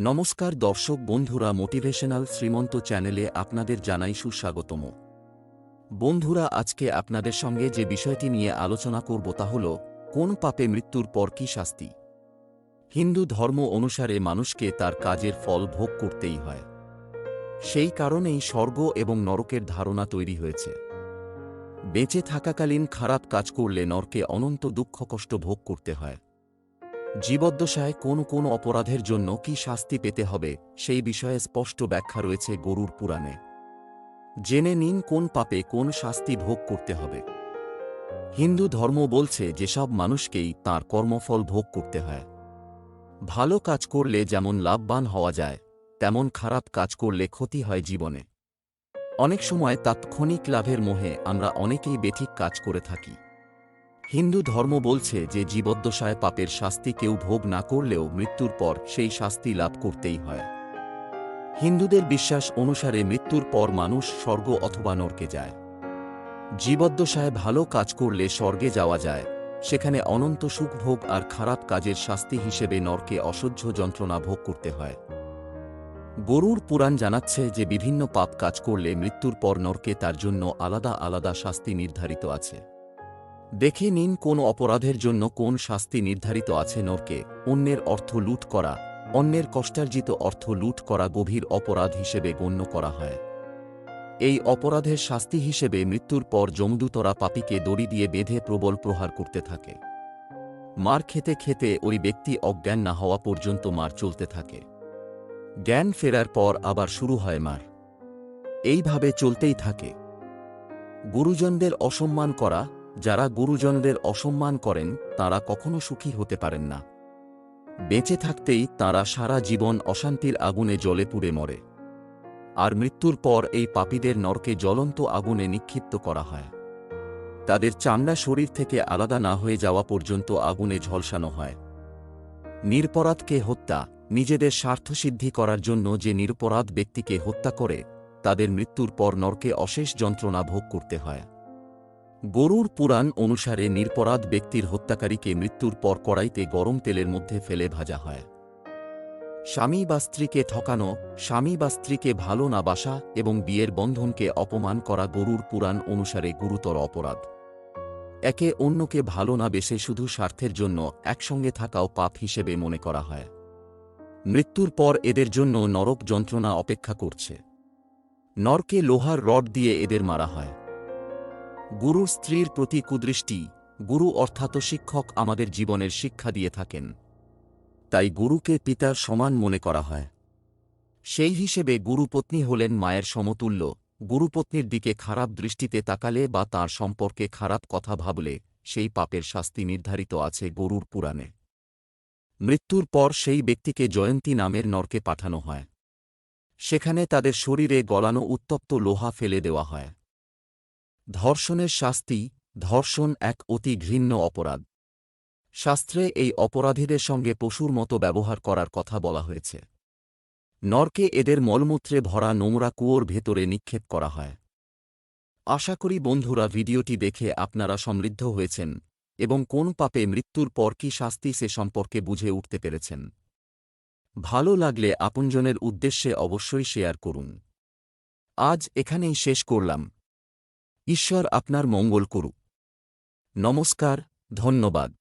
নমস্কার দর্শক বন্ধুরা মোটিভেশনাল শ্রীমন্ত চ্যানেলে আপনাদের জানাই সুস্বাগতম। বন্ধুরা, আজকে আপনাদের সঙ্গে যে বিষয়টি নিয়ে আলোচনা করব তা হল, কোন পাপে মৃত্যুর পর কি শাস্তি? হিন্দু ধর্ম অনুসারে মানুষকে তার কাজের ফল ভোগ করতেই হয়। সেই কারণেই স্বর্গ এবং নরকের ধারণা তৈরি হয়েছে। বেঁচে থাকাকালীন খারাপ কাজ করলে নরকে অনন্ত দুঃখ কষ্ট ভোগ করতে হয়। জীবদ্দশায় কোন কোন অপরাধের জন্য কি শাস্তি পেতে হবে, সেই বিষয়ে স্পষ্ট ব্যাখ্যা রয়েছে গরুর পুরাণে। জেনে নিন কোন পাপে কোন শাস্তি ভোগ করতে হবে। হিন্দু ধর্ম বলছে, যেসব মানুষকেই তার কর্মফল ভোগ করতে হয়। ভালো কাজ করলে যেমন লাভবান হওয়া যায়, তেমন খারাপ কাজ করলে ক্ষতি হয় জীবনে। অনেক সময় তাৎক্ষণিক লাভের মোহে আমরা অনেকেই বেঠিক কাজ করে থাকি। হিন্দু ধর্ম বলছে যে জীবদ্দশায় পাপের শাস্তি কেউ ভোগ না করলেও মৃত্যুর পর সেই শাস্তি লাভ করতেই হয়। হিন্দুদের বিশ্বাস অনুসারে মৃত্যুর পর মানুষ স্বর্গ অথবা নরকে যায়। জীবদ্দশায় ভালো কাজ করলে স্বর্গে যাওয়া যায়, সেখানে অনন্ত সুখভোগ আর খারাপ কাজের শাস্তি হিসেবে নরকে অসহ্য যন্ত্রণা ভোগ করতে হয়। গরুর পুরাণ জানাচ্ছে যে বিভিন্ন পাপ কাজ করলে মৃত্যুর পর নরকে তার জন্য আলাদা আলাদা শাস্তি নির্ধারিত আছে। দেখে নিন কোন অপরাধের জন্য কোন শাস্তি নির্ধারিত আছে নরকে। অন্যের অর্থ লুট করা। অন্যের কষ্টার্জিত অর্থ লুট করা গভীর অপরাধ হিসেবে গণ্য করা হয়। এই অপরাধের শাস্তি হিসেবে মৃত্যুর পর যমদূতরা পাপীকে দড়ি দিয়ে বেঁধে প্রবল প্রহার করতে থাকে। মার খেতে খেতে ওই ব্যক্তি অজ্ঞান না হওয়া পর্যন্ত মার চলতে থাকে। জ্ঞান ফেরার পর আবার শুরু হয় মার। এইভাবে চলতেই থাকে। গুরুজনদের অসম্মান করা যারা গুরুজনদের অসম্মান করেন, তারা কখনো সুখী হতে পারেন না। বেঁচে থাকতেই তারা সারা জীবন অশান্তির আগুনে জলে পুড়ে মরে। আর মৃত্যুর পর এই পাপীদের নরকে জ্বলন্ত আগুনে নিক্ষিপ্ত করা হয়। তাদের চামড়া শরীর থেকে আলাদা না হয়ে যাওয়া পর্যন্ত আগুনে ঝলসানো হয়। নিরপরাধকে হত্যা, নিজেদের স্বার্থসিদ্ধি করার জন্য যে নিরপরাধ ব্যক্তিকে হত্যা করে, তাদের মৃত্যুর পর নরকে অশেষ যন্ত্রণা ভোগ করতে হয়। গরুর পুরাণ অনুসারে নিরপরাধ ব্যক্তির হত্যাকারীকে মৃত্যুর পর কড়াইতে গরম তেলের মধ্যে ফেলে ভাজা হয়। স্বামী বা স্ত্রীকে ঠকানো, স্বামী বা স্ত্রীকে ভালো না বাসা এবং বিয়ের বন্ধনকে অপমান করা গরুর পুরাণ অনুসারে গুরুতর অপরাধ। একে অন্যকে ভালো না বেসে শুধু স্বার্থের জন্য একসঙ্গে থাকাও পাপ হিসেবে মনে করা হয়। মৃত্যুর পর এদের জন্য নরক যন্ত্রণা অপেক্ষা করছে। নরকে লোহার রড দিয়ে এদের মারা হয়। গুরুর স্ত্রীর প্রতি কুদৃষ্টি, গুরু অর্থাৎ শিক্ষক আমাদের জীবনের শিক্ষা দিয়ে থাকেন। তাই গুরুকে পিতার সমান মনে করা হয়। সেই হিসেবে গুরুপত্নী হলেন মায়ের সমতুল্য, গুরুপত্নীর দিকে খারাপ দৃষ্টিতে তাকালে বা তার সম্পর্কে খারাপ কথা ভাবলে সেই পাপের শাস্তি নির্ধারিত আছে গরুর পুরাণে। মৃত্যুর পর সেই ব্যক্তিকে জয়ন্তী নামের নরকে পাঠানো হয়। সেখানে তাদের শরীরে গলানো উত্তপ্ত লোহা ফেলে দেওয়া হয়। ধর্ষণের শাস্তি, ধর্ষণ এক অতি ঘৃণ্য অপরাধ। শাস্ত্রে এই অপরাধীদের সঙ্গে পশুর মতো ব্যবহার করার কথা বলা হয়েছে। নরকে এদের মলমূত্রে ভরা নোংরা কুয়োর ভেতরে নিক্ষেপ করা হয়। আশা করি বন্ধুরা ভিডিওটি দেখে আপনারা সমৃদ্ধ হয়েছেন এবং কোন পাপে মৃত্যুর পর কি শাস্তি সে সম্পর্কে বুঝে উঠতে পেরেছেন। ভালো লাগলে আপনজনের উদ্দেশ্যে অবশ্যই শেয়ার করুন। আজ এখানেই শেষ করলাম। ঈশ্বর আপনার মঙ্গল করু নমস্কার ধন্যবাদ।